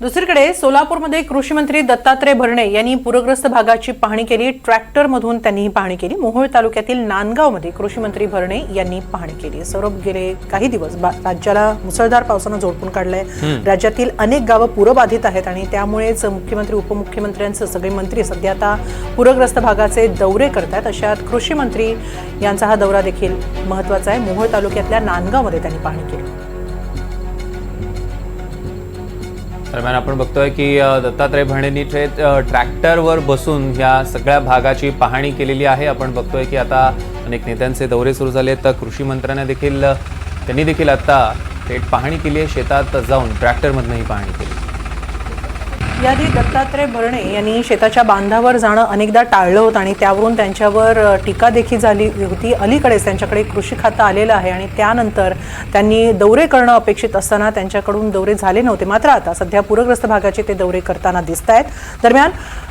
दुसरीकडे सोलापूरमध्ये कृषी मंत्री दत्तात्रय भरणे यांनी पूरग्रस्त भागाची पाहणी केली. ट्रॅक्टरमधून त्यांनी ही पाहणी केली. मोहोळ तालुक्यातील नांदगावमध्ये कृषी मंत्री भरणे यांनी पाहणी केली. सौरभ गेले काही दिवस. राज्याला मुसळधार पावसानं झोडपून काढलंय. राज्यातील अनेक गावं पूरबाधित आहेत आणि त्यामुळेच मुख्यमंत्री उपमुख्यमंत्र्यांसह सगळे मंत्री सध्या आता पूरग्रस्त भागाचे दौरे करतात अशात कृषी मंत्री यांचा हा दौरा देखील महत्त्वाचा आहे. मोहोळ तालुक्यातल्या नांदगावमध्ये त्यांनी पाहणी केली. दरम्यान आपण बघतोय की दत्तात्रय भरणेंनी थेट ट्रॅक्टरवर बसून या सगळ्या भागाची पाहणी केलेली आहे. आपण बघतोय की आता अनेक नेत्यांचे दौरे सुरू झाले तर कृषी मंत्र्यांना देखील त्यांनी देखील आता थेट पाहणी केली आहे. शेतात जाऊन ट्रॅक्टरमधनंही पाहणी केली. याआधी दत्तात्रय भरणे यांनी शेताच्या बांधावर जाणं अनेकदा टाळलं होतं आणि त्यावरून त्यांच्यावर टीका देखील झाली होती. अलीकडेच त्यांच्याकडे कृषी खातं आलेलं आहे आणि त्यानंतर त्यांनी दौरे करणं अपेक्षित असताना त्यांच्याकडून दौरे झाले नव्हते. मात्र आता सध्या पूरग्रस्त भागाचे ते दौरे करताना दिसत आहेत दरम्यान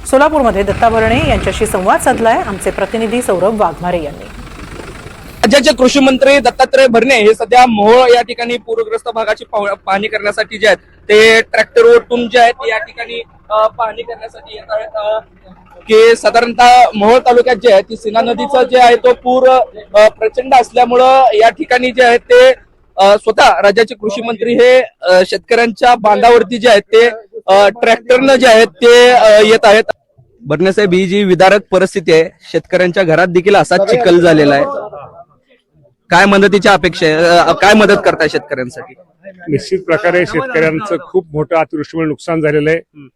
सोलापूरमध्ये दत्ता भरणे यांच्याशी संवाद साधलाय. आमचे प्रतिनिधी सौरभ वाघमारे यांनी. राज्याचे कृषी मंत्री दत्तात्रय भरणे हे सध्या मोहोळ या ठिकाणी पूरग्रस्त भागाची पाहणी करण्यासाठी जे आहेत ते ट्रॅक्टर ओटून जे आहेत या ठिकाणी पाहणी करण्यासाठी येत आहेत की साधारणतः मोहोळ तालुक्यात जे आहे ती सीना नदीचा जे आहे तो पूर प्रचंड असल्यामुळं या ठिकाणी जे आहे ते स्वतः राज्याचे कृषी मंत्री हे शेतकऱ्यांच्या बांधावरती जे आहेत ते ट्रॅक्टरनं जे आहेत ते येत आहेत. भरण्यासाहेब ही जी विदारक परिस्थिती आहे शेतकऱ्यांच्या घरात देखील असाच चिखल झालेला आहे. काय मदतीच्या अपेक्षा आहे? काय मदत करताय शेतकऱ्यांसाठी? निश्चित प्रकारे शेतकऱ्यांचं खूप मोठं अतिवृष्टीमुळे नुकसान झालेलं आहे.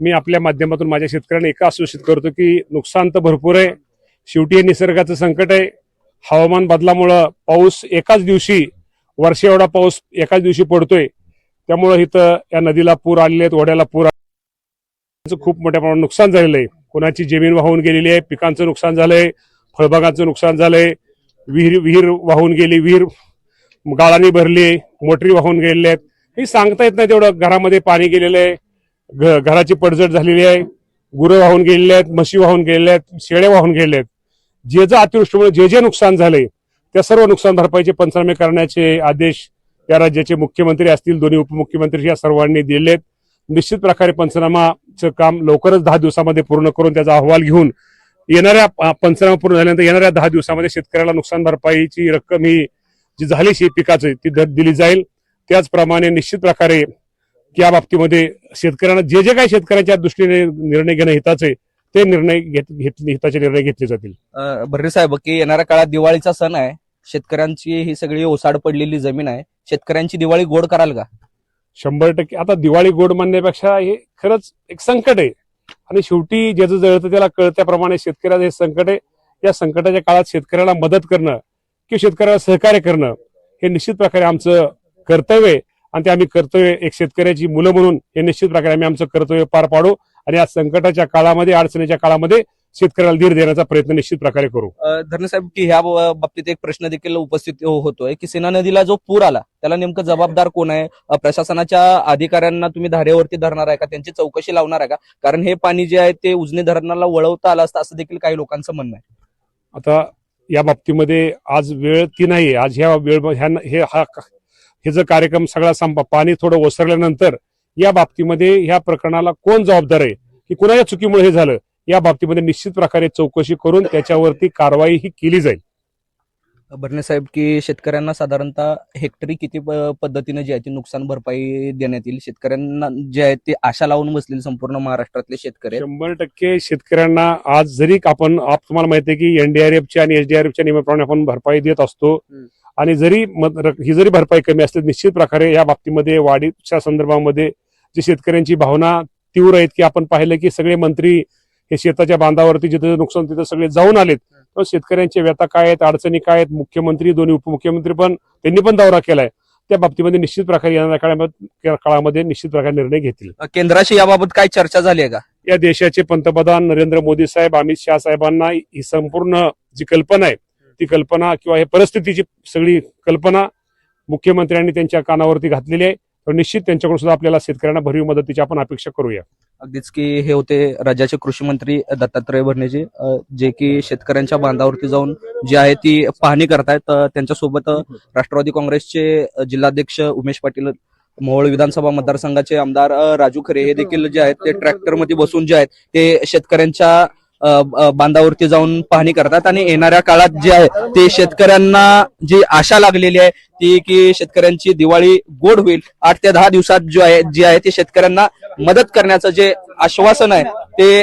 मी आपल्या माध्यमातून माझ्या शेतकऱ्यांना एका आश्वासित करतो की नुकसान तर भरपूर आहे. शेवटी हे निसर्गाचं संकट आहे. हवामान बदलामुळं पाऊस एकाच दिवशी वर्ष एवढा पाऊस एकाच दिवशी पडतोय. त्यामुळं इथं या नदीला पूर आलेले आहेत ओढ्याला पूर. खूप मोठ्या प्रमाणात नुकसान झालेलं आहे. कोणाची जमीन वाहून गेलेली आहे पिकांचं नुकसान झालंय फळबागांचं नुकसान झालंय. विहीर विहीर वाहून गेली विहीर गाळाने भरली मोटरी वाहून गेलेल्या आहेत. हे सांगता येत नाही तेवढं. घरामध्ये पाणी गेलेलं आहे. घ- घराची पडझड झालेली आहे. गुरं वाहून गेलेले आहेत म्हशी वाहून गेलेल्या आहेत शेळ्या वाहून गेलेल्या आहेत. जे जे अतिवृष्टीमुळे जे जे नुकसान झाले त्या सर्व नुकसान भरपाईचे पंचनामे करण्याचे आदेश या राज्याचे मुख्यमंत्री असतील दोन्ही उपमुख्यमंत्री या सर्वांनी दिलेत. आहेत निश्चित प्रकारे पंचनामाचं काम लवकरच दहा दिवसामध्ये पूर्ण करून त्याचा अहवाल घेऊन येणाऱ्या पंचनामा पूर्ण झाल्यानंतर येणाऱ्या दहा दिवसामध्ये शेतकऱ्याला नुकसान भरपाईची रक्कम ही जी झाली शे पिकाची ती दिली जाईल. त्याचप्रमाणे निश्चित प्रकारे या बाबतीमध्ये शेतकऱ्यांना जे जे काही शेतकऱ्यांच्या दृष्टीने निर्णय घेणं हिताचे ते निर्णय घेत हिताचे निर्णय घेतले जातील. अ, भरणे साहेब की येणाऱ्या काळात दिवाळीचा सण आहे. शेतकऱ्यांची ही सगळी ओसाड पडलेली जमीन आहे. शेतकऱ्यांची दिवाळी गोड कराल का? शंभर टक्के. आता दिवाळी गोड म्हणण्यापेक्षा हे खरंच एक संकट आहे. आणि शेवटी ज्याचं जळतं त्याला कळत्याप्रमाणे शेतकऱ्याचं हे संकट आहे. या संकटाच्या काळात शेतकऱ्याला मदत करणं किंवा शेतकऱ्याला सहकार्य करणं हे निश्चित प्रकारे आमचं कर्तव्य आहे. आणि ते आम्ही कर्तव्य एक शेतकऱ्याची मुलं म्हणून हे निश्चित प्रकारे आम्ही आमचं कर्तव्य पार पाडू. आणि या संकटाच्या काळामध्ये अडचणीच्या काळामध्ये शेतकऱ्याला धीर देण्याचा प्रयत्न निश्चित प्रकारे करू. अ, धरणे साहेब की ह्या बाबतीत एक प्रश्न देखील उपस्थित हो- होतोय की सीना नदीला जो पूर आला त्याला नेमकं जबाबदार कोण आहे? प्रशासनाच्या अधिकाऱ्यांना तुम्ही धारेवरती धरणार आहे का? त्यांची चौकशी लावणार आहे का? कारण हे पाणी जे आहे ते उजनी धरणाला वळवता आलं असतं असं देखील काही लोकांचं म्हणणं आहे. आता या बाबतीमध्ये आज वेळ ती नाही आज ह्या वेळ हे हा हे जो कार्यक्रम सगळा संपा पाणी थोडं ओसरल्यानंतर या बाबतीमध्ये ह्या प्रकरणाला कोण जबाबदार आहे? की कुणाच्या चुकीमुळे हे झालं? या बाबतीमध्ये निश्चित प्रकारे चौकशी करून त्याच्यावरती कारवाई ही केली जाईल भरणे साहेब की शेतकऱ्यांना साधारणतः हेक्टरी किती पद्धतीने जे आहे ती नुकसान भरपाई देण्यात येईल शेतकऱ्यांना जे आहे ते आशा लावून बसलेले संपूर्ण महाराष्ट्रातले शेतकरी. शंभर टक्के शेतकऱ्यांना आज जरी आपण आप तुम्हाला माहिती आहे की एनडीआरएफच्या आणि एसडीआरएफच्या नियमाप्रमाणे आपण भरपाई देत असतो. आणि जरी ही जरी भरपाई कमी असते निश्चित प्रकारे या बाबतीमध्ये वाढीच्या संदर्भामध्ये जी शेतकऱ्यांची भावना तीव्र आहेत की आपण पाहिलं की सगळे मंत्री हे शेताच्या बांधावरती जिथे नुकसान तिथे सगळे जाऊन आलेत. पण शेतकऱ्यांच्या व्यथा काय आहेत अडचणी काय आहेत? मुख्यमंत्री दोन्ही उपमुख्यमंत्री पण त्यांनी पण दौरा केलाय. त्या बाबतीमध्ये निश्चित प्रकारे येणाऱ्या काळामध्ये निश्चित प्रकारे निर्णय घेतील. केंद्राशी याबाबत काय चर्चा झाली आहे का? या देशाचे पंतप्रधान नरेंद्र मोदी साहेब अमित शहा साहेबांना ही संपूर्ण जी कल्पना आहे ती कल्पना किंवा हे परिस्थितीची सगळी कल्पना मुख्यमंत्र्यांनी त्यांच्या कानावरती घातलेली आहे. तर निश्चित त्यांच्याकडून सुद्धा आपल्याला शेतकऱ्यांना भरीव मदतीची आपण अपेक्षा करूया. अगदीच की हे होते राज्याचे कृषी मंत्री दत्तात्रय भरणेजी जे की शेतकऱ्यांच्या बांधावरती जाऊन जी आहे ती पाहणी करतायत. त्यांच्यासोबत राष्ट्रवादी काँग्रेसचे जिल्हाध्यक्ष उमेश पाटील मोहोळ विधानसभा मतदारसंघाचे आमदार राजू खरे हे देखील जे आहेत ते ट्रॅक्टरमध्ये बसून जे आहेत ते शेतकऱ्यांच्या बांधावरती जाऊन पाहणी करतात आणि येणाऱ्या काळात जे आहे ते शेतकऱ्यांना जी आशा लागलेली आहे ती की शेतकऱ्यांची दिवाळी गोड होईल. आठ ते दहा दिवसात जो आहे जे आहे ते शेतकऱ्यांना मदत करण्याचं जे आश्वासन आहे ते